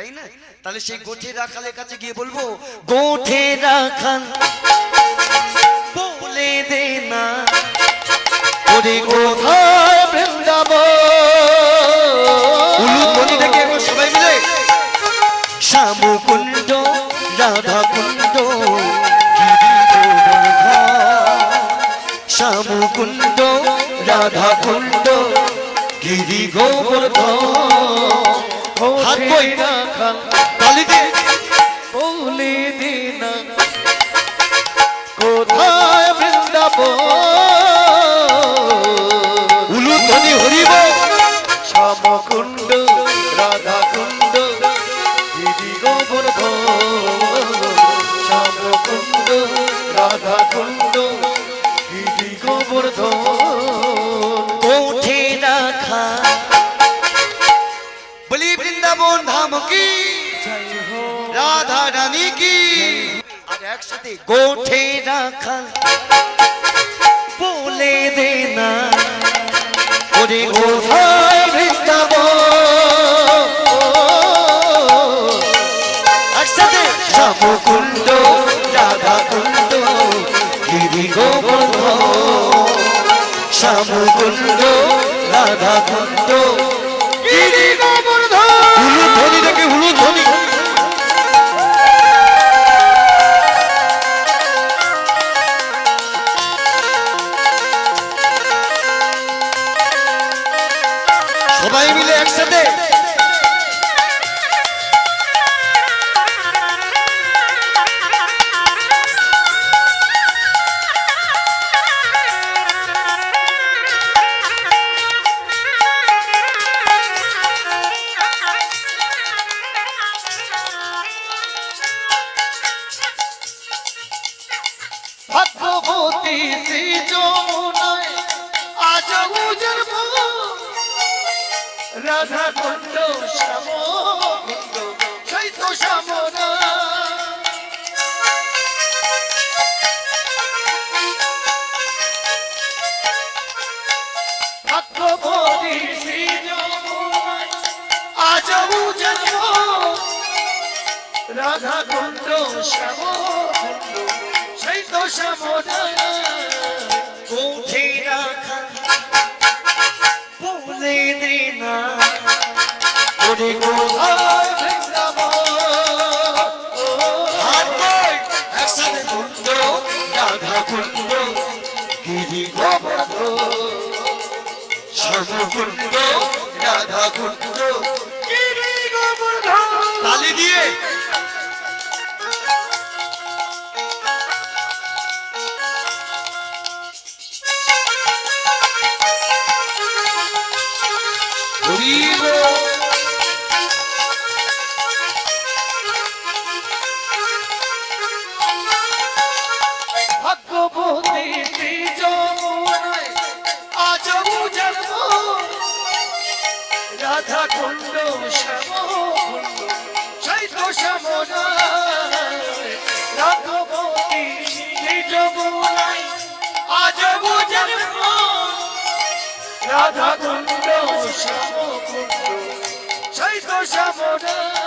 তাই না? তাহলে সেই গোঠে রাখালের কাছে গিয়ে বলব গোঠে রাখাল বলে দে না। ওরে কোথায় বৃন্দাবন। উলু ধ্বনি থেকে সবাই মিলে। রাধা কুণ্ড রাধা কুণ্ড গিরি গোবর্ধন হাত রাখাল তালি দে বলে দিন কোথায় বৃন্দাবন? উলু ধ্বনি হরিব শ্যামকুণ্ড রাধাকুণ্ড দিদি গোবর্ধন শ্যামকুণ্ড রাধাকুণ্ড দিদি একসাথে গোঠে রাখা বলে দে না। ওরে কোথায় বৃন্দাবন একসাথে শ্যামকুণ্ড রাধা কুণ্ড গিরি গোবর্ধন। শ্যামকুণ্ড রাধা কুণ্ড গিরি গোবর্ধন। সবাই মিলে একসাথে। রাধা কুণ্ড শ্যাম কুণ্ড যমুনায় আজ উজর্ব রাধা কুণ্ড শ্যাম কুণ্ড সেই তো শ্যামনায় ওরে কোথায় হাত কই একসাথে কুণ্ড রাধা কুণ্ড তালি দিয়ে হরিব ভাগ্যবতী যমুনায় আজ বুঝব রাধা কুণ্ড শ্যাম কুণ্ড চৈত শ্যামনায় ভাগ্যবতী যমুনায় আজ বুঝব রাধা কুণ্ড শ্যাম কুণ্ড চৈত শ্যামনায়